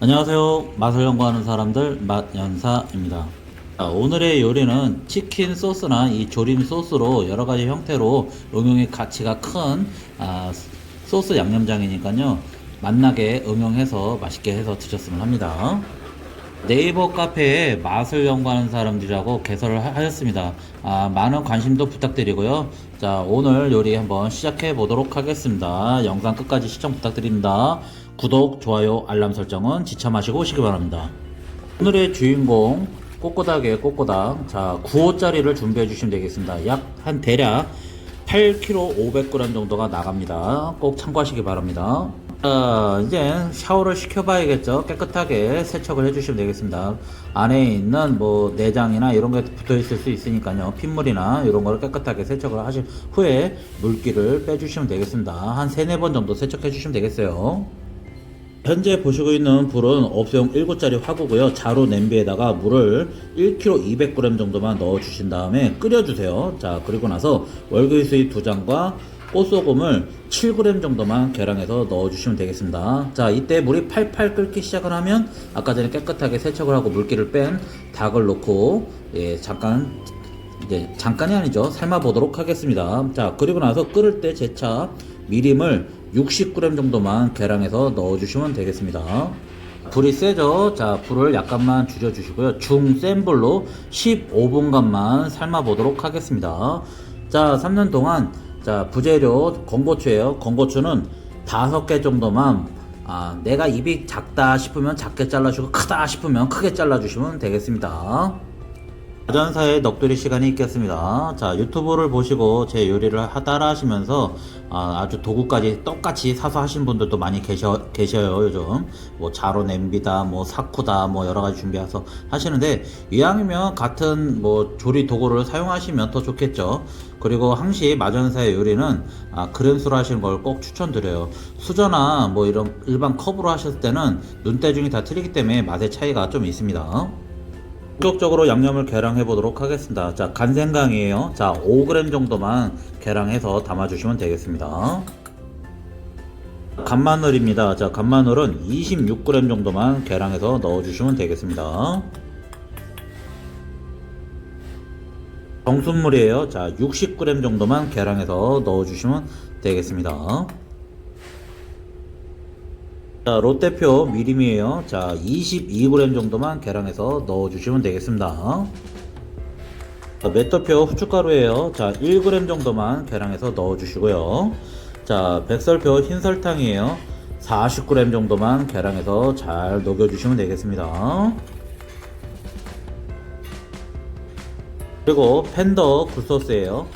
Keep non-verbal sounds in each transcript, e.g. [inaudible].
안녕하세요. 맛을 연구하는 사람들 맛연사입니다. 자, 오늘의 요리는 치킨 소스나 이 조림 소스로 여러 가지 형태로 응용의 가치가 큰 아, 소스 양념장이니까요. 맛나게 응용해서 맛있게 해서 드셨으면 합니다. 네이버 카페에 맛을 연구하는 사람들이라고 개설을 하- 하였습니다. 아, 많은 관심도 부탁드리고요. 자, 오늘 요리 한번 시작해 보도록 하겠습니다. 영상 끝까지 시청 부탁드립니다. 구독, 좋아요, 알람 설정은 지참하시고 오시기 바랍니다. 오늘의 주인공 꼬꼬닭이에요, 꼬꼬닭. 자, 9호짜리를 준비해 주시면 되겠습니다. 약 한 대략 8kg 500g 정도가 나갑니다. 꼭 참고하시기 바랍니다. 자, 이제 샤워를 시켜봐야겠죠. 깨끗하게 세척을 해주시면 되겠습니다. 안에 있는 뭐 내장이나 이런 게 붙어 있을 수 있으니까요. 핏물이나 이런 거를 깨끗하게 세척을 하신 후에 물기를 빼주시면 되겠습니다. 한 3, 4번 정도 세척해 주시면 되겠어요. 현재 보시고 있는 불은 업소용 7짜리 화구고요. 자로 냄비에다가 물을 1kg 200g 정도만 넣어 주신 다음에 끓여 주세요. 자, 그리고 나서 월계수잎 두 장과 꽃소금을 7g 정도만 계량해서 넣어 주시면 되겠습니다. 자, 이때 물이 팔팔 끓기 시작을 하면 아까 전에 깨끗하게 세척을 하고 물기를 뺀 닭을 넣고 예, 잠깐 이제 잠깐이 아니죠. 삶아 보도록 하겠습니다. 자, 그리고 나서 끓을 때 재차 미림을 60g 정도만 계량해서 넣어 주시면 되겠습니다. 불이 세죠? 자, 불을 약간만 줄여 주시고요. 중 센 불로 15분간만 삶아 보도록 하겠습니다. 자, 삶는 동안 자, 부재료 건고추예요. 건고추는 5개 정도만 아, 내가 입이 작다 싶으면 작게 잘라주고 크다 싶으면 크게 잘라주시면 되겠습니다. 자전사의 넋두리 시간이 있겠습니다. 자, 유튜브를 보시고 제 요리를 하- 따라 하시면서 아, 주 도구까지 똑같이 사서 하신 분들도 많이 계셔, 계셔요, 요즘. 뭐, 자로 냄비다, 뭐, 사쿠다, 뭐, 여러 가지 준비해서 하시는데, 이왕이면 같은 뭐, 조리 도구를 사용하시면 더 좋겠죠. 그리고 항시 마전사의 요리는 아, 그램수로 하시는 걸 꼭 추천드려요. 수저나 뭐 이런 일반 컵으로 하셨을 때는 눈대중이 다 틀리기 때문에 맛의 차이가 좀 있습니다. 본격적으로 양념을 계량해 보도록 하겠습니다. 자, 간생강이에요. 자, 5g 정도만 계량해서 담아 주시면 되겠습니다. 간마늘입니다. 자, 간마늘은 26g 정도만 계량해서 넣어 주시면 되겠습니다. 정순물이에요. 자, 60g 정도만 계량해서 넣어 주시면 되겠습니다. 자, 롯데표 미림이에요. 자, 22g 정도만 계량해서 넣어주시면 되겠습니다. 자, 맷더표 후춧가루예요. 자, 1g 정도만 계량해서 넣어주시고요. 자, 백설표 흰설탕이에요. 40g 정도만 계량해서 잘 녹여주시면 되겠습니다. 그리고 팬더 굴소스예요.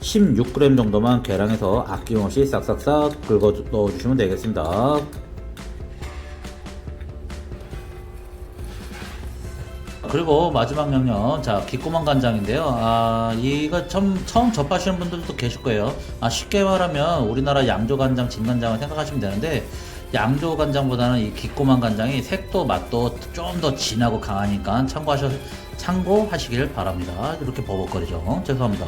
16g 정도만 계량해서 아낌없이 싹싹싹 긁어 넣어주시면 되겠습니다. 그리고 마지막 양념 자 기꼬만 간장인데요. 아 이거 처음, 처음 접하시는 분들도 계실 거예요. 아 쉽게 말하면 우리나라 양조 간장 진간장을 생각하시면 되는데 양조 간장보다는 이 기꼬만 간장이 색도 맛도 좀 더 진하고 강하니까 참고하셔 참고하시길 바랍니다. 이렇게 버벅거리죠. 죄송합니다.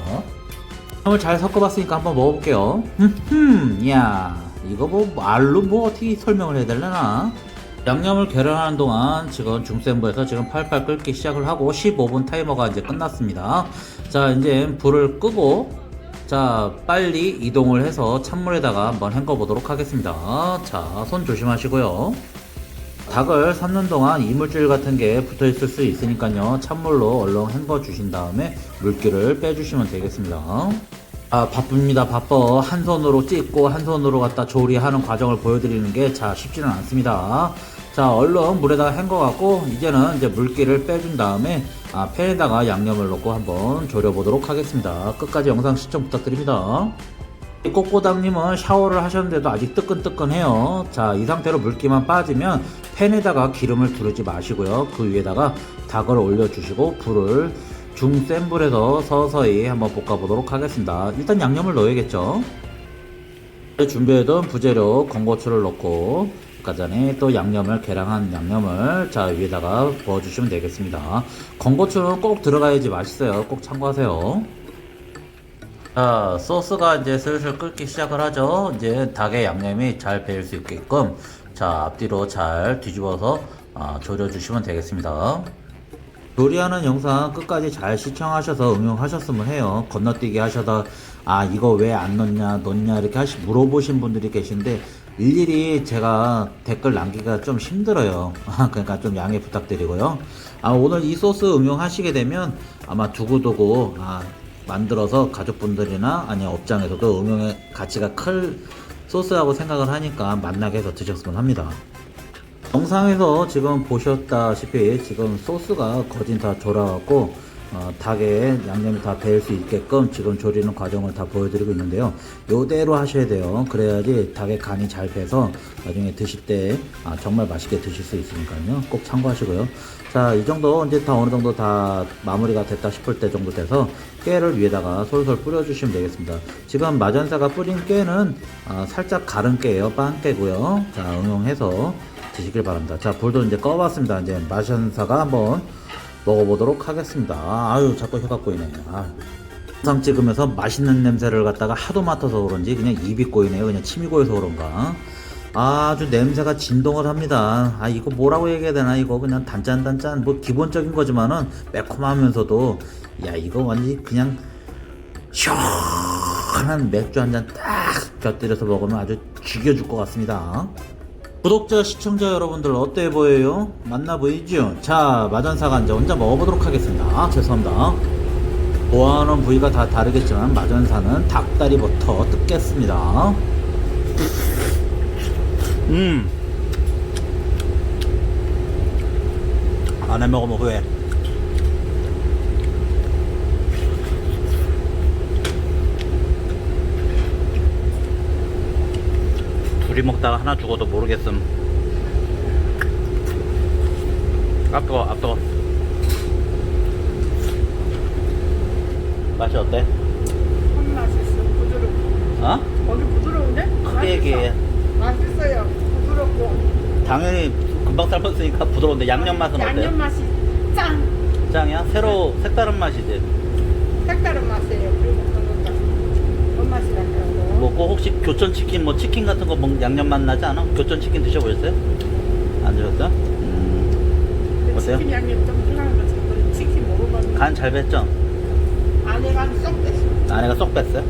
오늘 잘 섞어봤으니까 한번 먹어볼게요. 흠흠 야 이거 뭐 말로 뭐 어떻게 설명을 해야 되려나 양념을 계량하는 동안 지금 중센부에서 지금 팔팔 끓기 시작을 하고 15분 타이머가 이제 끝났습니다. 자, 이제 불을 끄고 자, 빨리 이동을 해서 찬물에다가 한번 헹궈 보도록 하겠습니다. 자, 손 조심하시고요. 닭을 삶는 동안 이물질 같은 게 붙어 있을 수 있으니까요. 찬물로 얼른 헹궈 주신 다음에 물기를 빼 주시면 되겠습니다. 아, 바쁩니다. 바빠. 한 손으로 찍고 한 손으로 갖다 조리하는 과정을 보여드리는 게 자, 쉽지는 않습니다. 자, 얼른 물에다가 헹궈 갖고 이제는 이제 물기를 빼준 다음에 아, 팬에다가 양념을 넣고 한번 졸여 보도록 하겠습니다. 끝까지 영상 시청 부탁드립니다. 이 꼬꼬담님은 샤워를 하셨는데도 아직 뜨끈뜨끈해요. 자, 이 상태로 물기만 빠지면 팬에다가 기름을 두르지 마시고요. 그 위에다가 닭을 올려주시고 불을 중센 불에서 서서히 한번 볶아보도록 하겠습니다. 일단 양념을 넣어야겠죠. 준비해둔 부재료 건고추를 넣고 아까 전에 또 양념을 계량한 양념을 자 위에다가 부어주시면 되겠습니다. 건고추는 꼭 들어가야지 맛있어요. 꼭 참고하세요. 자, 소스가 이제 슬슬 끓기 시작을 하죠. 이제 닭의 양념이 잘 배일 수 있게끔 자, 앞뒤로 잘 뒤집어서 아, 졸여주시면 되겠습니다. 요리하는 영상 끝까지 잘 시청하셔서 응용하셨으면 해요. 건너뛰기 하셔다 아 이거 왜 안 넣냐 넣냐 이렇게 하시 물어보신 분들이 계신데 일일이 제가 댓글 남기기가 좀 힘들어요. [laughs] 그러니까 좀 양해 부탁드리고요. 아 오늘 이 소스 응용하시게 되면 아마 두고두고 아, 만들어서 가족분들이나 아니 업장에서도 응용의 가치가 클 소스라고 생각을 하니까 만나게 해서 드셨으면 합니다. 영상에서 지금 보셨다시피 지금 소스가 거진 다 졸아갖고 어, 닭에 양념이 다 배일 수 있게끔 지금 조리는 과정을 다 보여드리고 있는데요. 요대로 하셔야 돼요. 그래야지 닭의 간이 잘 배서 나중에 드실 때 아, 정말 맛있게 드실 수 있으니까요. 꼭 참고하시고요. 자, 이 정도 이제 다 어느 정도 다 마무리가 됐다 싶을 때 정도 돼서 깨를 위에다가 솔솔 뿌려주시면 되겠습니다. 지금 마전사가 뿌린 깨는 아, 살짝 가른 깨예요. 빵 깨고요. 자, 응용해서 드시길 바랍니다. 자, 불도 이제 꺼봤습니다. 이제 마션사가 한번 먹어보도록 하겠습니다. 아유, 자꾸 혀가 꼬이네. 아. 영상 찍으면서 맛있는 냄새를 갖다가 하도 맡아서 그런지 그냥 입이 꼬이네요. 그냥 침이 고여서 그런가. 아주 냄새가 진동을 합니다. 아, 이거 뭐라고 얘기해야 되나? 이거 그냥 단짠단짠, 뭐 기본적인 거지만은 매콤하면서도, 야, 이거 완전히 그냥 시원한 맥주 한 잔 딱 곁들여서 먹으면 아주 죽여줄 것 같습니다. 구독자, 시청자 여러분들 어때 보여요? 맞나 보이죠? 자, 마전사가 이제 혼자 먹어보도록 하겠습니다. 아, 죄송합니다. 좋아하는 부위가 다 다르겠지만 마전사는 닭다리부터 뜯겠습니다. 음. 안해 먹으면 후회. 둘이 먹다가 하나 죽어도 모르겠음. 앞뜨거, 앞뜨거. 맛이 어때? 참 맛있어. 부드럽고. 어? 거기 부드러운데? 크게 얘기해. 맛있어요. 부드럽고. 당연히 금방 삶았으니까 부드러운데 양념 맛은 어때? 양념 맛이 짱. 짱이야? 새로 색다른 맛이지. 색다른 맛이에요. 뭐그 혹시 교촌 치킨 뭐 치킨 같은 거 먹, 양념 맛 나지 않아? 교촌 치킨 드셔보셨어요? 안 드셨어요? 음, 어때요? 치킨 양념 좀 저는 치킨 먹어봤는데 간잘 뱄죠? 안에가 쏙 됐어. 안에가 쏙 뺐어요?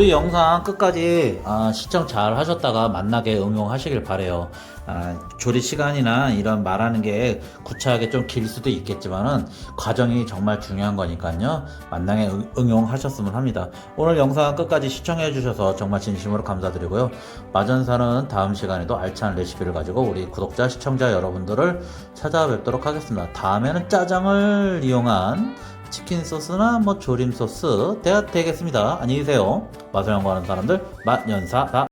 그 영상 끝까지 아, 시청 잘 하셨다가 만나게 응용하시길 바래요. 아, 조리 시간이나 이런 말하는 게 구차하게 좀 길 수도 있겠지만은 과정이 정말 중요한 거니까요. 만나게 응- 응용하셨으면 합니다. 오늘 영상 끝까지 시청해 주셔서 정말 진심으로 감사드리고요. 마전사는 다음 시간에도 알찬 레시피를 가지고 우리 구독자 시청자 여러분들을 찾아뵙도록 하겠습니다. 다음에는 짜장을 이용한 치킨 소스나 뭐 조림 소스 되, 되겠습니다. 안녕히 계세요. 맛을 연구하는 사람들 맛연사 다.